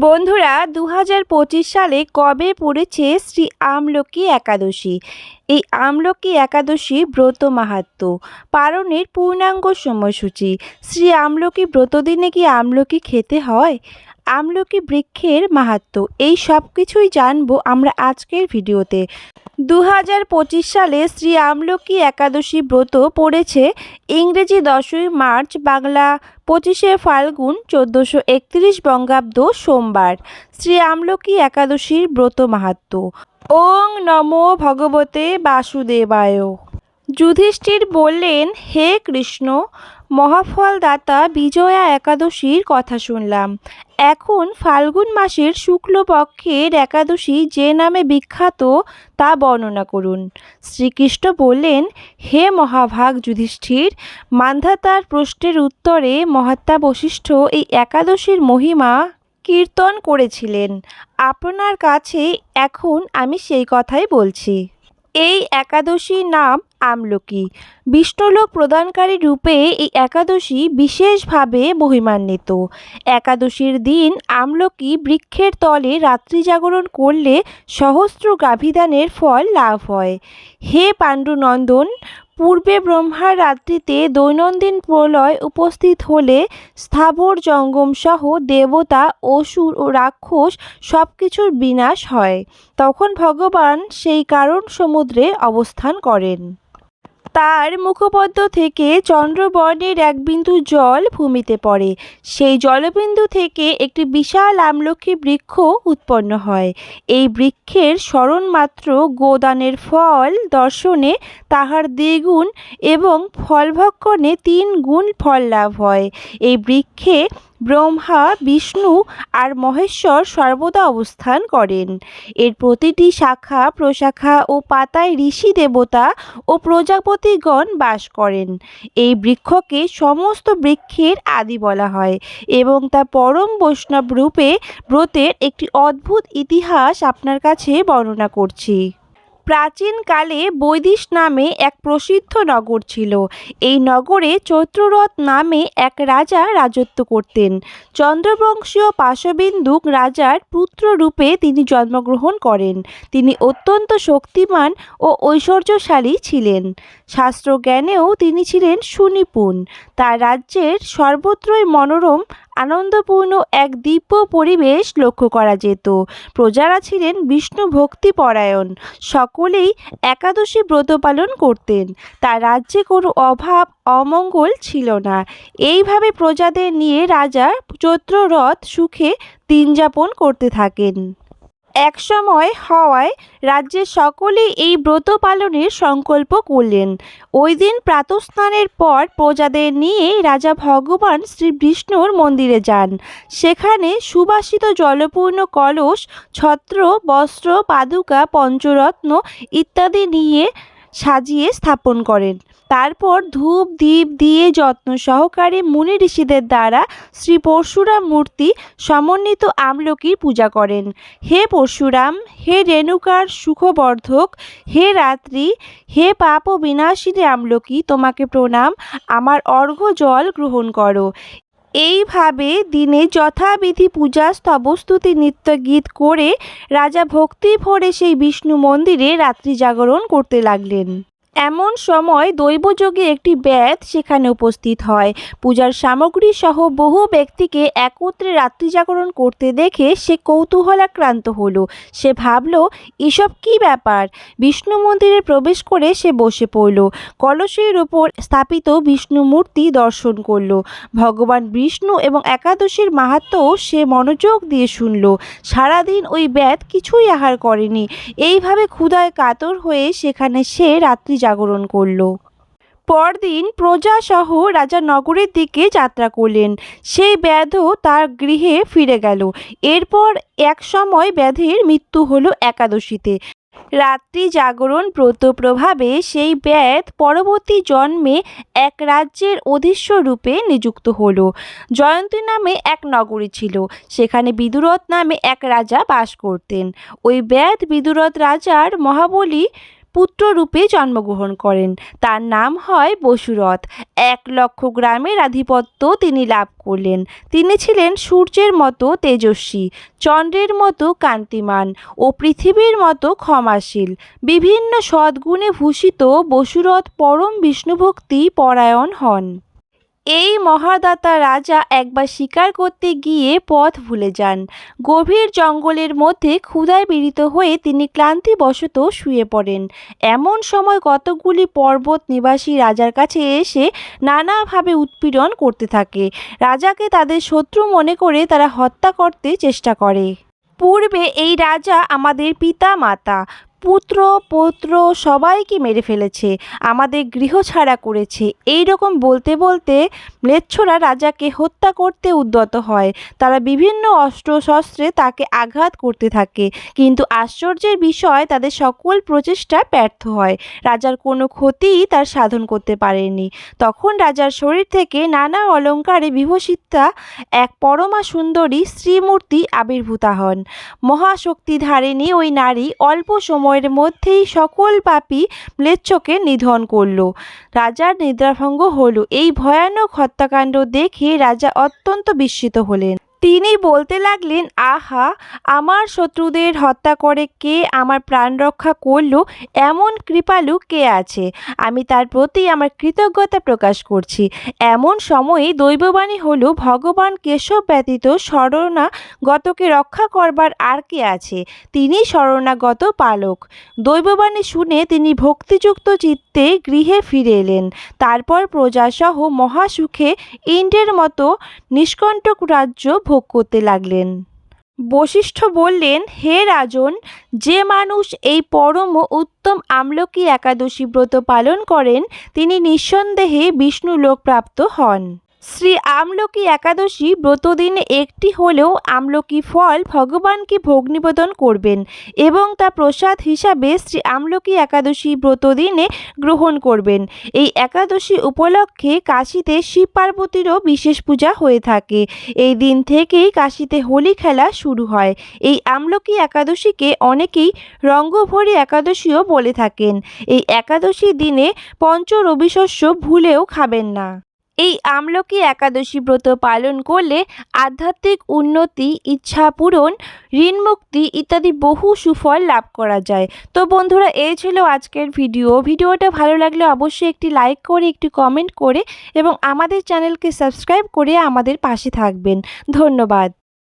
বন্ধুরা দু হাজার পঁচিশ সালে কবে পড়েছে শ্রী আমলকি একাদশী? এই আমলকি একাদশী ব্রত মাহাত্ম। পারণের পূর্ণাঙ্গ সময়সূচি। শ্রী আমলকি ব্রতদিনে কি আমলকি খেতে হয়? আমলকি বৃক্ষের মাহাত্ম। এই সব কিছুই জানব আমরা আজকের ভিডিওতে। দু হাজার পঁচিশ সালে শ্রী আমলকি একাদশী ব্রত পড়েছে ইংরেজি দশই মার্চ বাংলা পঁচিশে ফাল্গুন চোদ্দোশো একত্রিশ বঙ্গাব্দ সোমবার। শ্রী আমলকি একাদশীর ব্রত মাহাত্ম্য ওং নমো ভগবতে বাসুদেবায়। যুধিষ্ঠির বললেন, হে কৃষ্ণ মহাফলদাতা বিজয়া একাদশীর কথা শুনলাম। এখন ফাল্গুন মাসের শুক্লপক্ষের একাদশী যে নামে বিখ্যাত তা বর্ণনা করুন। শ্রীকৃষ্ণ বললেন, হে মহাভাগ যুধিষ্ঠির মান্ধাতার প্রশ্নের উত্তরে মহাত্মা বশিষ্ঠ এই একাদশীর মহিমা কীর্তন করেছিলেন। আপনার কাছে এখন আমি সেই কথাই বলছি। এই একাদশী নাম আমলকি। বিষ্ণুলোক প্রদানকারী রূপে এই একাদশী বিশেষভাবে মহিমান্বিত। একাদশীর দিন আমলকি বৃক্ষের তলে রাত্রি জাগরণ করলে সহস্র গাভিদানের ফল লাভ হয়। হে পাণ্ডুনন্দন পূর্বে ব্রহ্মার রাত্রিতে দৈনন্দিন প্রলয় উপস্থিত হলে স্থাবর জঙ্গম সহ দেবতা, অসুর ও রাক্ষস সব কিছুর বিনাশ হয়। তখন ভগবান সেই কারণ সমুদ্রে অবস্থান করেন। তার মুখপদ্ম থেকে চন্দ্রবর্ণের এক বিন্দু জল ভূমিতে পড়ে। সেই জলবিন্দু থেকে একটি বিশাল আমলকি বৃক্ষ উৎপন্ন হয়। এই বৃক্ষের স্মরণমাত্র গোদানের ফল দর্শনে তাহার দ্বিগুণ এবং ফলভক্ষণে তিন গুণ ফল লাভ হয়। এই বৃক্ষে ব্রহ্মা, বিষ্ণু আর মহেশ্বর সর্বদা অবস্থান করেন। এর প্রতিটি শাখা, প্রশাখা ও পাতায় ঋষি দেবতা ও প্রজাপতিগণ বাস করেন। এই বৃক্ষকে সমস্ত বৃক্ষের আদি বলা হয় এবং তা পরম বৈষ্ণব রূপে ব্রতের একটি অদ্ভুত ইতিহাস আপনার কাছে বর্ণনা করছি। প্রাচীনকালে বৈদিশ নামে এক প্রসিদ্ধ নগর ছিল। এই নগরে চৈত্ররথ নামে এক রাজা রাজত্ব করতেন। চন্দ্রবংশীয় পাশবিন্দুক রাজার পুত্র রূপে তিনি জন্মগ্রহণ করেন। তিনি অত্যন্ত শক্তিমান ও ঐশ্বর্যশালী ছিলেন। শাস্ত্রজ্ঞানেও তিনি ছিলেন সুনিপুণ। তার রাজ্যের সর্বত্রই মনোরম আনন্দপূর্ণ এক দিব্য পরিবেশ লক্ষ্য করা যেত। প্রজারা ছিলেন বিষ্ণু ভক্তি পরায়ণ। সকলেই একাদশী ব্রত পালন করতেন। তার রাজ্যে কোনো অভাব, অমঙ্গল ছিল না। এইভাবে প্রজাদের নিয়ে রাজা চৈত্ররথ সুখে দিন যাপন করতে থাকেন। একসময় হওয়ায় রাজ্যের সকলে এই ব্রত পালনের সংকল্প করলেন। ওই দিন প্রাতস্নানের পর প্রজাদের নিয়ে রাজা ভগবান শ্রী বিষ্ণুর মন্দিরে যান। সেখানে সুবাসিত জলপূর্ণ কলস, ছত্র, বস্ত্র, পাদুকা, পঞ্চরত্ন ইত্যাদি নিয়ে সাজিয়ে স্থাপন করেন। তারপর ধূপ দ্বীপ দিয়ে যত্ন সহকারে মুনি ঋষিদের দ্বারা শ্রী পরশুরাম মূর্তি সমন্বিত আমলকির পূজা করেন। হে পরশুরাম, হে রেণুকার সুখবর্ধক, হে রাত্রি, হে পাপ ও বিনাশিনী আমলকি, তোমাকে প্রণাম। আমার অর্ঘ্য জল গ্রহণ করো। এইভাবে দিনে যথাবিধি পূজা, স্তবস্তুতি নৃত্য গীত করে রাজা ভক্তি ভরে সেই বিষ্ণু মন্দিরে রাত্রি জাগরণ করতে লাগলেন। এমন সময় দৈবযোগে একটি ব্যাধ সেখানে উপস্থিত হয়। পূজার সামগ্রী সহ বহু ব্যক্তিকে একত্রে রাত্রি জাগরণ করতে দেখে সে কৌতূহলাক্রান্ত হলো। সে ভাবল, এসব কি ব্যাপার? বিষ্ণু মন্দিরে প্রবেশ করে সে বসে পড়ল। কলসের ওপর স্থাপিত বিষ্ণু মূর্তি দর্শন করল। ভগবান বিষ্ণু এবং একাদশীর মাহাত্ম্যও সে মনোযোগ দিয়ে শুনল। সারাদিন ওই ব্যাধ কিছুই আহার করেনি। এইভাবে ক্ষুধায় কাতর হয়ে সেখানে সে রাত্রি জাগরণ করল। পরদিন প্রজাসহ রাজা নগরের দিকে যাত্রা করলেন। সেই ব্যাধও তার গৃহে ফিরে গেল। এরপর এক সময় ব্যাধের মৃত্যু হলো একাদশীতে। রাত্রি জাগরণ ব্রত প্রভাবে সেই ব্যাধ পরবর্তী জন্মে এক রাজ্যের অধীশ্য রূপে নিযুক্ত হলো। জয়ন্তী নামে এক নগরী ছিল। সেখানে বিদুরথ নামে এক রাজা বাস করতেন। ওই ব্যাধ বিদুরথ রাজার মহাবলী পুত্ররূপে জন্মগ্রহণ করেন। তার নাম হয় বসুরথ। এক লক্ষ গ্রামের আধিপত্য তিনি লাভ করলেন। তিনি ছিলেন সূর্যের মতো তেজস্বী, চন্দ্রের মতো কান্তিমান ও পৃথিবীর মতো ক্ষমাশীল। বিভিন্ন সদ্গুণে ভূষিত বসুরথ পরম বিষ্ণুভক্তি পরায়ণ হন। এই মহাদাতা রাজা একবার শিকার করতে গিয়ে পথ ভুলে যান। গভীর জঙ্গলের মধ্যে ক্ষুধায় পীড়িত হয়ে তিনি ক্লান্তিবশত শুয়ে পড়েন। এমন সময় কতকগুলি পর্বত নিবাসী রাজার কাছে এসে নানাভাবে উৎপীড়ন করতে থাকে। রাজাকে তাদের শত্রু মনে করে তারা হত্যা করতে চেষ্টা করে। পূর্বে এই রাজা আমাদের পিতা মাতা পুত্র, পৌত্র সবাইকে মেরে ফেলেছে, আমাদের গৃহ ছাড়া করেছে। এই রকম বলতে বলতে ম্লেচ্ছরা রাজাকে হত্যা করতে উদ্যত হয়। তারা বিভিন্ন অস্ত্র শস্ত্রে তাকে আঘাত করতে থাকে। কিন্তু আশ্চর্যের বিষয়, তাদের সকল প্রচেষ্টা ব্যর্থ হয়। রাজার কোনো ক্ষতিই তার সাধন করতে পারেনি। তখন রাজার শরীর থেকে নানা অলঙ্কারে বিভূষিতা এক পরমা সুন্দরী শ্রীমূর্তি আবির্ভূতা হন। মহাশক্তিধারিণী ওই নারী অল্প সময়ের মধ্যেই সকল পাপী ম্লেচ্ছকে নিধন করল। রাজার নিদ্রাভঙ্গ হল। এই ভয়ানক হত্যাকাণ্ড দেখে রাজা অত্যন্ত বিস্মিত হলেন। তিনি বলতে লাগলেন, আহা, আমার শত্রুদের হত্যা করে কে আমার প্রাণ রক্ষা করল? এমন কৃপালু কে আছে? আমি তার প্রতি আমার কৃতজ্ঞতা প্রকাশ করছি। এমন সময়ে দৈববাণী হলো, ভগবান কেশব ব্যতীত শরণাগতকে রক্ষা করবার আর কে আছে? তিনি শরণাগত পালক। দৈববাণী শুনে তিনি ভক্তিযুক্ত চিত্তে গৃহে ফিরে এলেন। তারপর প্রজাসহ মহাসুখে ইন্দ্রের মতো নিষ্কণ্টক রাজ্য ভোগ করতে লাগলেন। বশিষ্ঠ বললেন, হে রাজন, যে মানুষ এই পরম উত্তম আমলকী একাদশী ব্রত পালন করেন, তিনি নিঃসন্দেহে বিষ্ণু লোকপ্রাপ্ত হন। শ্রী আমলকি একাদশী ব্রতদিনে একটি হলেও আমলকি ফল ভগবানকে ভোগ নিবেদন করবেন এবং তা প্রসাদ হিসাবে শ্রী আমলকি একাদশী ব্রতদিনে গ্রহণ করবেন। এই একাদশী উপলক্ষে কাশীতে শিব পার্বতীরও বিশেষ পূজা হয়ে থাকে। এই দিন থেকেই কাশীতে হোলি খেলা শুরু হয়। এই আমলকি একাদশীকে অনেকেই রঙ্গভরি একাদশীও বলে থাকেন। এই একাদশী দিনে পঞ্চ রবিশস্য ভুলেও খাবেন না। এই আমলকি একাদশী ব্রত পালন করলে আধ্যাত্মিক উন্নতি, ইচ্ছা পূরণ, ঋণমুক্তি ইত্যাদি বহু সুফল লাভ করা যায়। তো বন্ধুরা, এই ছিল আজকের ভিডিও। ভিডিওটা ভালো লাগলে অবশ্যই একটি লাইক করে, একটি কমেন্ট করে এবং আমাদের চ্যানেলকে সাবস্ক্রাইব করে আমাদের পাশে থাকবেন। ধন্যবাদ।